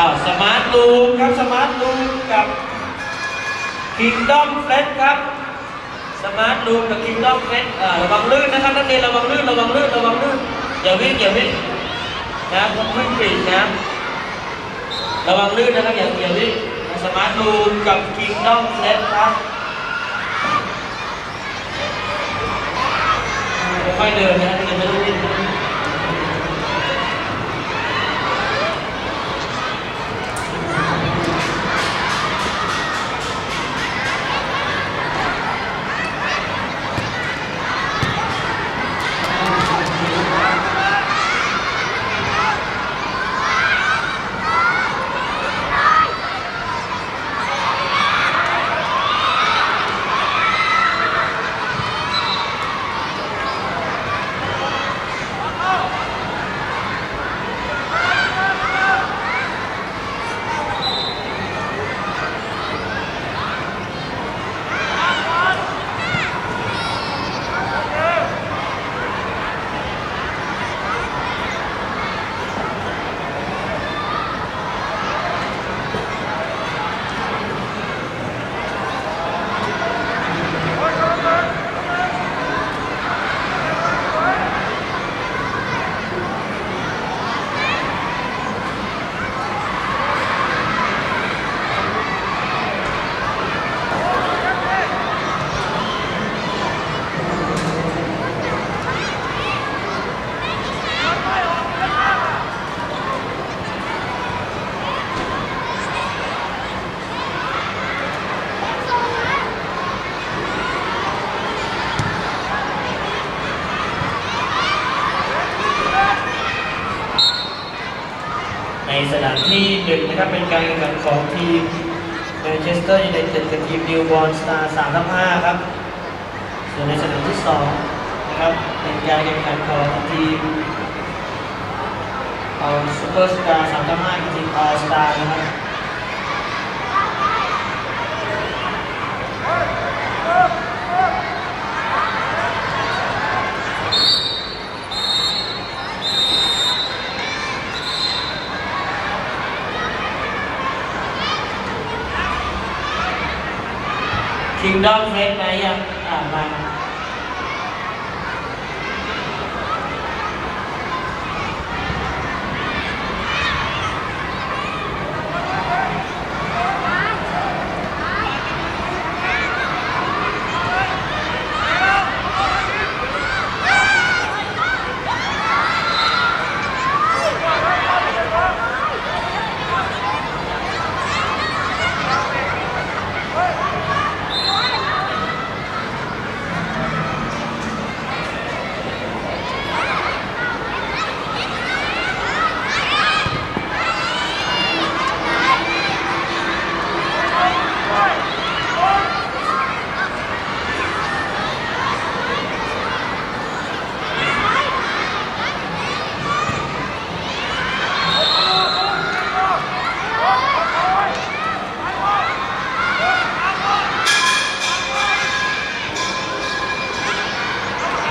ลูมครับสมาร์ทลูมกับคิงดอมเฟสครับสมาร์ทลูมกับคิงดอมเฟสระวังลื่นนะครับนักเรียนระวังลื่นระวังลื่นระวังลื่นอย่าวิ่งอย่าวิ่งนะผมวิ่งปีกนะระวังลื่นนะครับอย่าอย่าวิ่งสมาร์ทลูมกับคิงดอมเฟสครับค่อยเดินนะนักเรียนไม่ต้องวิ่ง ในสนาม นึ่งนะครับเป็นการแข่งขันของทีมแมนเชสเตอร์ยูไนเต็ดกับทีมนิวบอลสตาร์สามทับห้าครับ ส่วนในสนามที่สองนะครับเป็นการแข่งขันของทีมเอาซูเปอร์สตาร์สามทับห้ากับทีมออสตาร์นะครับ คิงดอมเฟสไหมยังอ่านมา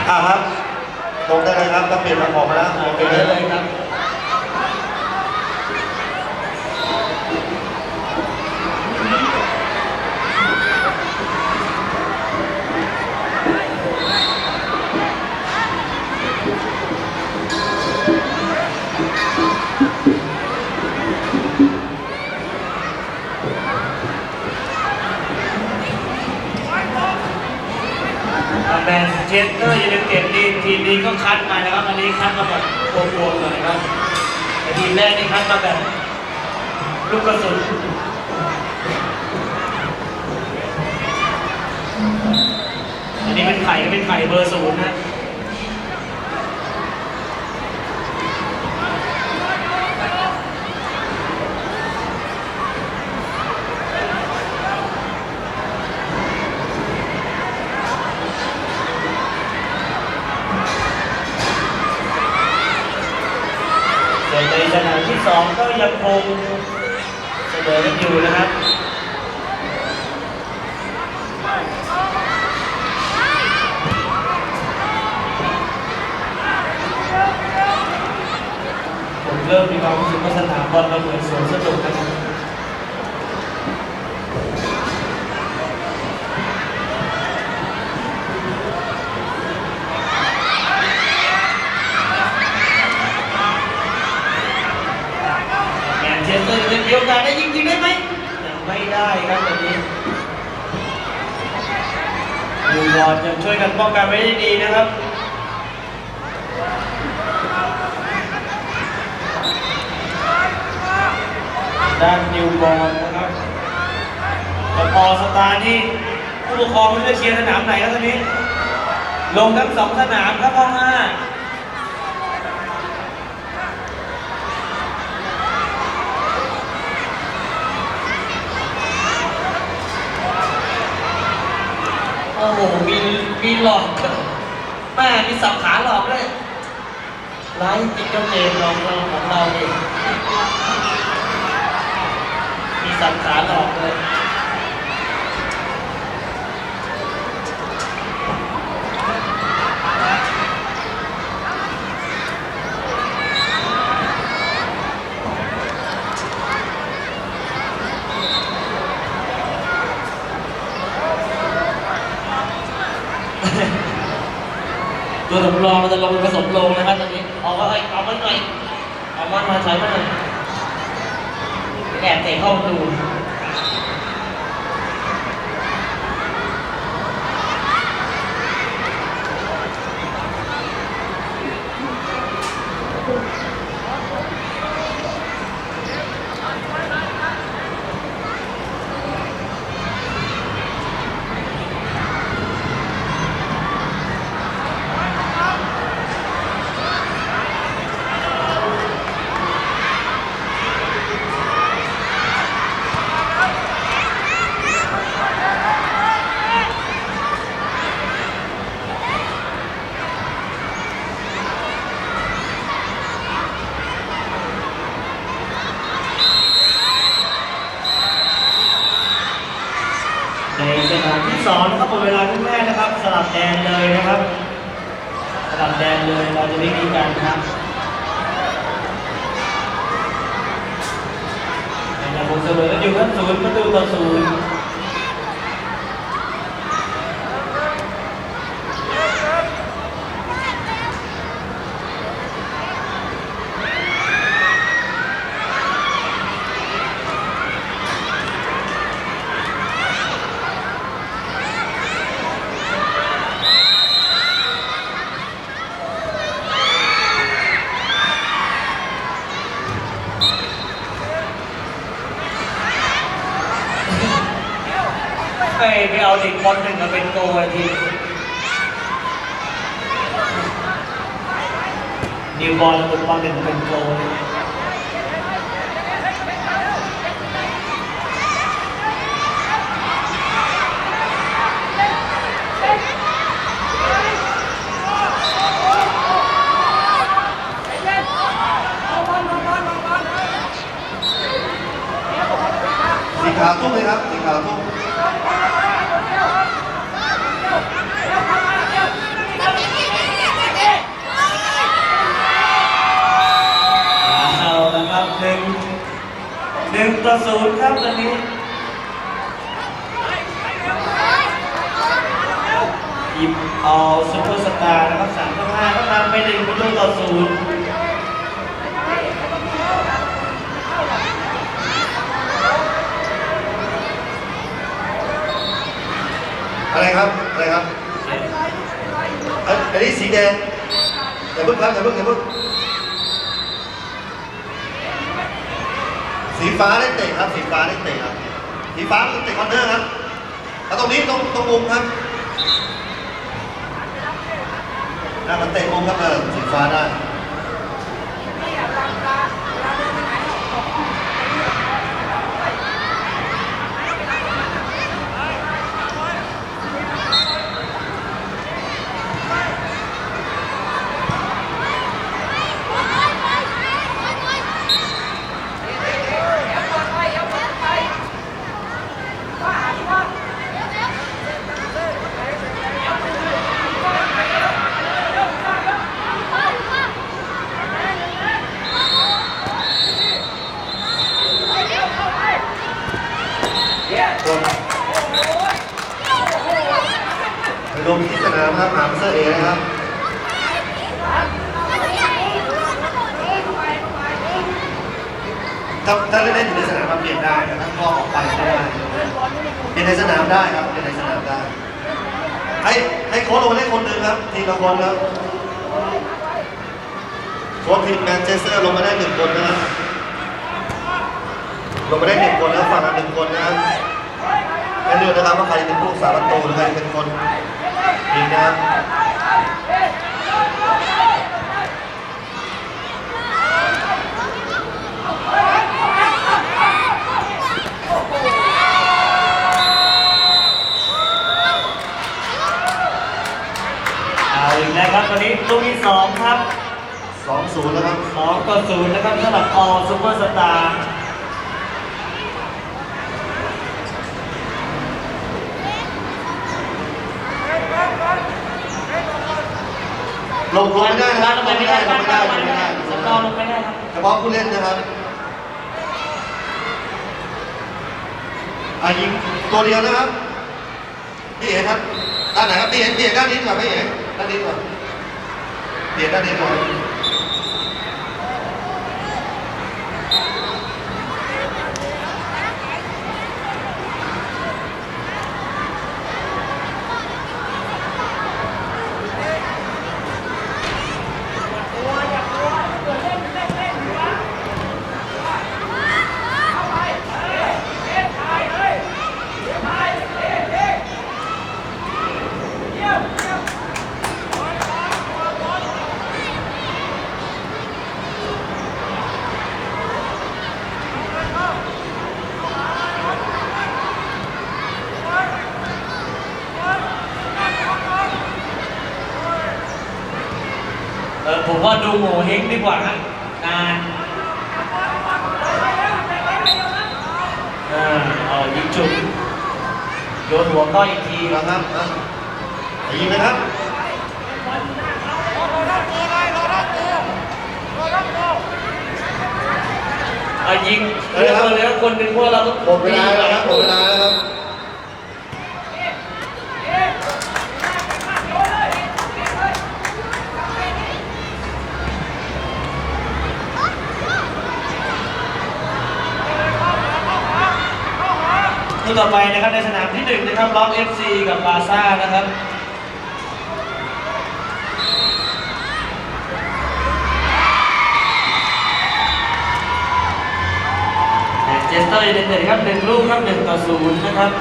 อ่าครับลงได้ เปลี่ยนมาของมาแล้วอ่าลงไปไปเลยครับ แมนเชสเตอร์ยูไนเต็ดนี่ทีมนี้ก็คัดมานะครับอันนี้คัดมาแบบบวมๆหน่อยครับแต่ทีมแรกนี่คัดมาแบบลูกกระสุนอันนี้เป็นไข่เป็นไข่เบอร์ศูนย์นะ สนในสนามที่สองก็ยังคงเสมอกันอยู่นะครับผมเริ่มมีความรู้สึกว่าสนามบอลเราเหมือนสวนสนุกนะครับ อร์จป็นโอกาสได้ยิงจริงได้ไหมยังไม่ได้ครับตอนนี้ดูบอลยังช่วยกันป้องกันไว้ได้ดีนะครับด้านนิวบอลนะครับพอสตาร์นี่ผู้ปกครองไม่ได้เชียร์สนามไหนครับตอนนี้ ลงทั้งสองสนามครับห้องห้า โอ้โห มี มีหลอกแม่มีสับขาหลอกด้วยไลฟ์จิ๊ก็เกมลองเราของเราเองมีสับขาหลอกเลย ตัวสำรองเราจะลงผสมโลงนะครับตอนนี้เอาไว้เอาไว้หน่อยเอามันมาใช้มันหน่อยแอบเตะเข้าประตูในสนามที่สองนะครับหมดเวลาทุกแม่นะครับ สลับแดนเลยนะครับ สลับแดนเลยเราจะไม่มีการครับในผลเสมอกันอยู่ครับศูนย์ประตูต่อศูนย์ ไปไปเอาเด็กบอลหนึ่งมาเป็นโกลที นิวบอลเป็นบอลหนึ่งเป็นโกลเลย สีขาวทุ่มเลยครับสีขาวทุ่ม เอาละครับหนึ่งห นึ่งต่อศูนย์ครับตอนนี้หยิบเอาซุปเปอร์สตาร์นะครับสามต่อห้าก็นำไปหนึ่งประตูต่อศูนย์อะไรครับ อะไรครับ อันอันนี้สีแดงอย่าเพิ่งครับอย่าเพิ่งอย่าเพิ่ง สีฟ้าได้เตะครับ สีฟ้าได้เตะครับ สีฟ้าคือเตะคอนเนอร์ครับแล้วตรงนี้ตรงตรงมุมครับน่ามันเตะมุมครับเออสีฟ้าได้ ที่สนามครับหาเซอร์เอนะครับถ้าถ้าเล่นอยู่ในสนามมาเปลี่ยนได้แต่ถ้าก็ออกไปไม่ได้เปลี่ยนในสนามได้ครับเปลี่ยนในสนามได้ ให้ให้โค้ชลงมาเล่นคนหนึ่งครับ ทีละคนครับโค้ชทีมแมนเชสเตอร์ลงมาได้หนึ่งคนนะครับลงมาได้หนึ่งคนแล้วฝั่งละหนึ่งคนนะครับให้เลือกนะครับว่าใครเป็นผู้สาประตูหรือใครเป็นคน ยิงนะครับเอาอีกแล้วครับตอนนี้ลูกที่สองครับสองศูนย์นะครับ สองต่อศูนย์นะครับสำหรับออซูเปอร์สตาร์ ลงลงไม่ได้นะครับลลงงไปไม่ไม่ได้ได้ลงไม่ได้ลงไม่ได้สำรองลงไม่ได้ครับเฉพาะผู้เล่นนะครับอะยิงตัวเดียวนะครับพี่เอ๋ครับด้านไหนครับพี่เอ๋พี่เอ๋ด้านนี้ก่อนพี่เอ๋ด้านนี้ก่อนพี่เอ๋ด้านนี้ก่อน เออผมว่าดูโง่เฮงดีกว่านะนานเออเอายิงจุดโยนหัวก้อยอีกทีทีแล้วครับอะอะยิงเลยครับเอายิงเรียกมาแล้วคนหนึ่งพวกเราต้องหมดเวลาแล้วครับหมดเวลาแล้วครับ คู่ต่อไปนะครับในสนามที่หนึ่งนะครับล็อกเอฟซีกับบาซ่านะครับแมนเชสเตอร์ยูไนเต็ดครับหนึ่งลูกครับหนึ่งต่อศูนย์นะครับ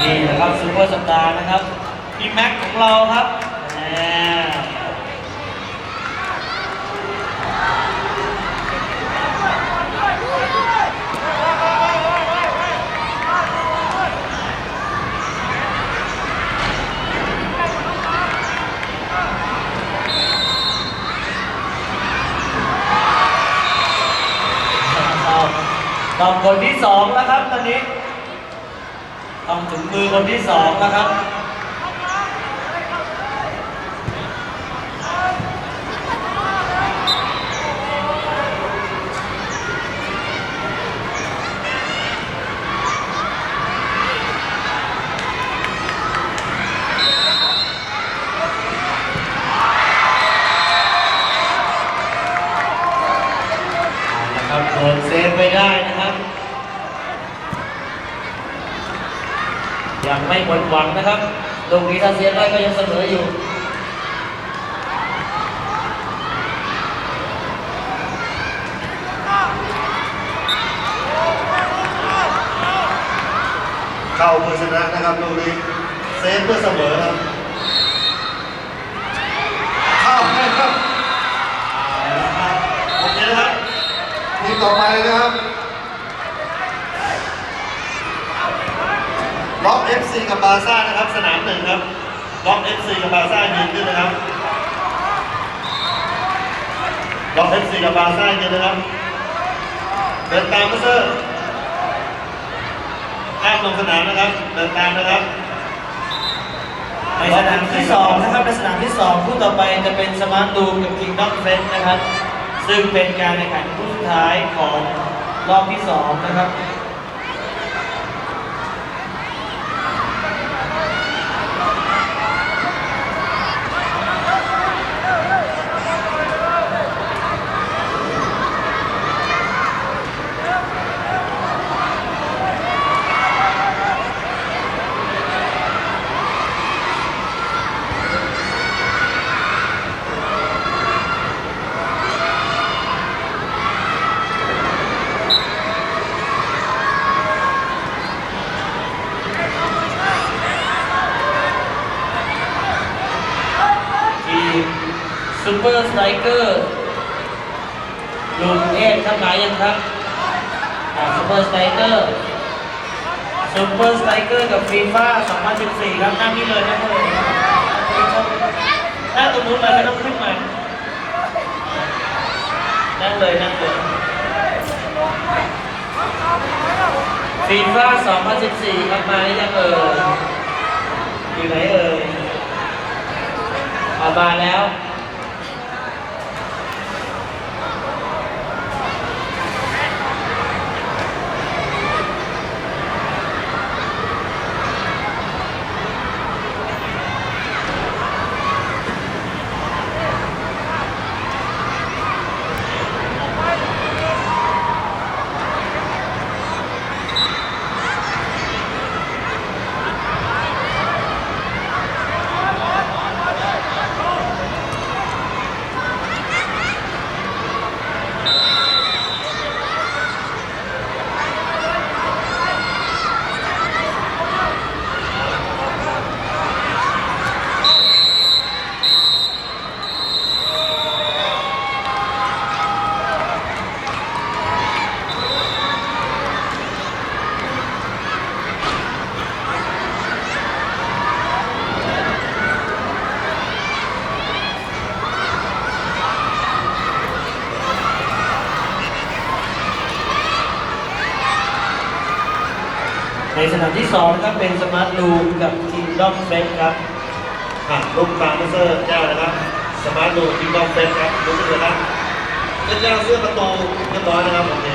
นี่นะครับซูเปอร์สตาร์นะครับพี่แม็กของเราครับแหมเอาต้อง คนที่สองแล้วครับตอนนี้ ต้องถึงมือคนที่สองแล้วครับเอาละครับโดนเซฟไปได้นะครับ ยังไม่หมดหวังนะครับตรงนี้ถ้าเสียได้ก็ยังเสมออยู่เข้าเพื่อชนะนะครับลูกนี้เซฟเพื่อเสมอครับ เข้าให้ครับ โอเคนะครับทีมต่อไปนะครับ ล็อก FC กับบาซ่านะครับ สนามหนึ่งครับล็อก FC กับบาซ่ายืนขึ้นนะครับล็อก FC กับบาซ่ายืนนะครับเดินตามก็เซอร์ห้ามลงสนามนะครับ เดินตามนะครับในสนามที่สองนะครับในสนามที่สองคู่ต่อไปจะเป็นสมาร์ทดูมกับคิงดอมเฟสนะครับ ซึ่งเป็นการแข่งขันคู่สุดท้ายของรอบที่สองนะครับ ซูเปอร์ส ไตรเกอร์ลุงเอสครับมายังครับซูเปอร์สไตรเกอร์ซูเปอร์สไตรเกอร์กับฟีฟ่า2014 ครับนั่งนี่เลยนั่งเลยนั่งตรงนู้นเลยไม่ต้องขึ้นมานั่งเลยนั่งเลยฟีฟ่า2014 ครับมาหรือยังเอ่ยอยู่ไหนเอ่ยเอมาแล้ว นสนามที่สองนะครับเป็นสมาร์ทลูมกับทีมด็อกเฟสครับอะลูกตามเซอร์แก้วนะครับสมาร์ทลูมทีมด็อกเฟสครับลุกเลยนะเจ้าเสื้อประตูเรียบร้อยนะครับโอเค